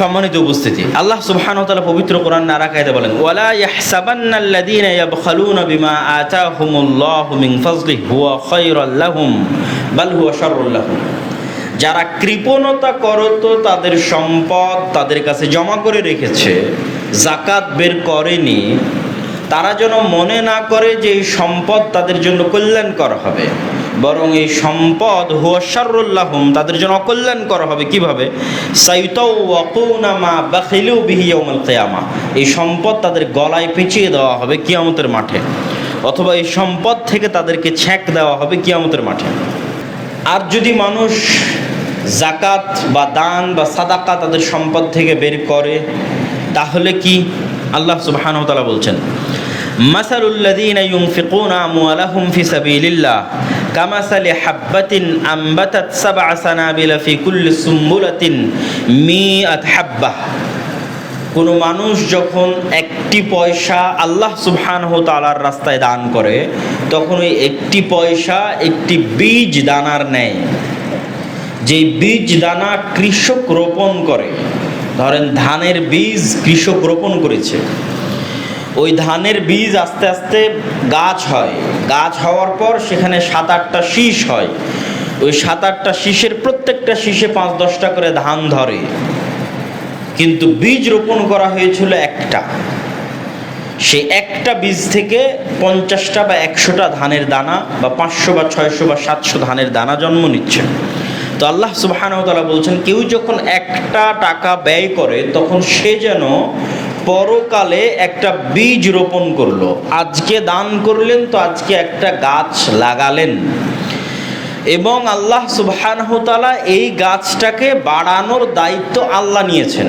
সম্মানিত উপস্থিতি। আল্লাহ সুবহানাহু ওয়া তাআলা পবিত্র কোরআন নারা কায়দা বলেন, ওয়ালা ইয়াহসাবান্নাল্লাযীনা ইয়াবখালুনা বিমা আতাহুমুল্লাহু মিন ফাজলিহি, হুয়া খায়রাল লাহুম, বাল হুয়া শাররুল লাহুম। যারা কৃপণতা করত তাদের সম্পদ তাদের কাছে জমা করে রেখেছে জাকাত বের করেনি, তারা যেন মনে না করে যে এই সম্পদ তাদের জন্য কল্যাণকর হবে। বরং এই সম্পদ হুয়াশারুল্লাহম তাদের জন্য অকল্যাণকর হবে কীভাবে? কেয়ামা। এই সম্পদ তাদের গলায় পেঁচিয়ে দেওয়া হবে কিয়ামতের মাঠে, অথবা এই সম্পদ থেকে তাদেরকে ছ্যাঁক দেওয়া হবে কিয়ামতের মাঠে। আর যদি মানুষ জাকাত বা দান বা সাদাকা তাদের সম্পদ থেকে বের করে, তাহলে কি? আল্লাহ সুবহানাহু ওয়া তাআলা বলছেন মাসালুল্লাযীনা ইউনফিকুনা আমওয়ালাহুম ফি সাবিলিল্লাহ, কামাসালি হাব্বাতিন আম্বাতাত সাবআ সানাবিলা ফি কুল্লি সুম্বুলাতিন মিআত হাব্বাহ। কোনো মানুষ যখন একটি পয়সা আল্লাহ সুবহানাহু তালার রাস্তায় দান করে, তখন ওই একটি পয়সা একটি বীজ দানার নেয়। যেই বীজ দানা কৃষক রোপণ করে, ধরেন ধানের বীজ কৃষক রোপণ করেছে ওই ধানের বীজ আস্তে আস্তে গাছ হয়। গাছ হওয়ার পর সেখানে সাত আটটা শীষ হয়। ওই সাত আটটা শীষের প্রত্যেকটা শীষে পাঁচ দশটা করে ধান ধরে। কিন্তু বীজ রোপণ করা হয়েছিল একটা। সে একটা বীজ থেকে পঞ্চাশটা বা একশোটা ধানের দানা বা পাঁচশো বা ছয়শো বা সাতশো ধানের দানা জন্ম নিচ্ছে। তো আল্লাহ সুবাহানতালা বলছেন, কেউ যখন একটা টাকা ব্যয় করে, তখন সে যেন পরকালে একটা বীজ রোপণ করল। আজকে দান করলেন তো আজকে একটা গাছ লাগালেন। এবং আল্লাহ সুবাহানহতালা এই গাছটাকে বাড়ানোর দায়িত্ব আল্লাহ নিয়েছেন।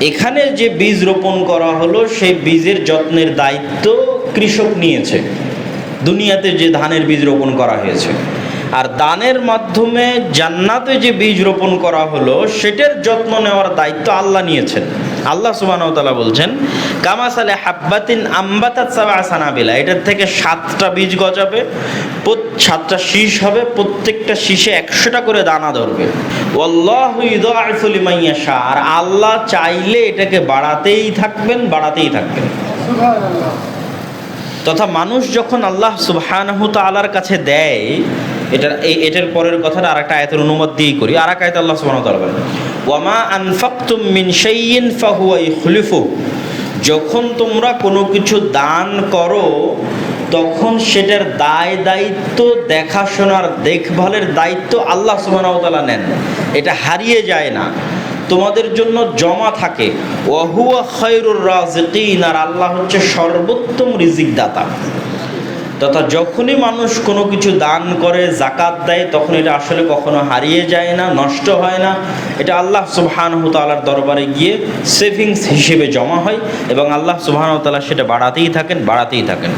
এখানে যে বীজ রোপণ করা হলো, সেই বীজের যত্নের দায়িত্ব কৃষক নিয়েছে। দুনিয়াতে যে ধানের বীজ রোপণ করা হয়েছে। আর দানের মাধ্যমে জান্নাতে যে বীজ রোপণ করা হলো, সেটার যত্ন নেওয়ার দায়িত্ব আল্লাহ নিয়েছেন। আল্লাহ সুবাহতালা বলছেন কামাসালে হাব্বাতিন আম্বাতাত সাবা সানাবিলা। এটার থেকে সাতটা বীজ গজাবে সাতটা শীষ হবে প্রত্যেকটা শীষে একশোটা করে দানা ধরবে। আর আল্লাহ চাইলে এটাকে বাড়াতেই থাকবেন বাড়াতেই থাকবেন। তথা মানুষ যখন আল্লাহ সুবহানাহু তাআলার কাছে দেয় এটার এটার পরের কথাটা আর একটা আয়াতের অনুমত দিয়েই করি। আর এক আয়াতে আল্লাহ বলেন ওয়ামা আনফাকতুম মিন শাইইন ফাহুয়া ইখলিফু। যখন তোমরা কোনো কিছু দান করো, তখন সেটার দায় দায়িত্ব, দেখাশোনার দেখভালের দায়িত্ব আল্লাহ সুবহানাহু তাআলা নেন। এটা হারিয়ে যায় না। তোমাদের জন্য জমা থাকে। ওয়াহুয়া খৈরুর রাজিকিন, আর আল্লাহ হচ্ছে সর্বোত্তম রিজিক দাতা তথা যখনই মানুষ কোনো কিছু দান করে জাকাত দেয় তখন এটা আসলে কখনো হারিয়ে যায় না, নষ্ট হয় না। এটা আল্লাহ সুবাহানহতালার দরবারে গিয়ে সেভিংস হিসেবে জমা হয় এবং আল্লাহ সুবাহানহতালা সেটা বাড়াতেই থাকেন বাড়াতেই থাকেন।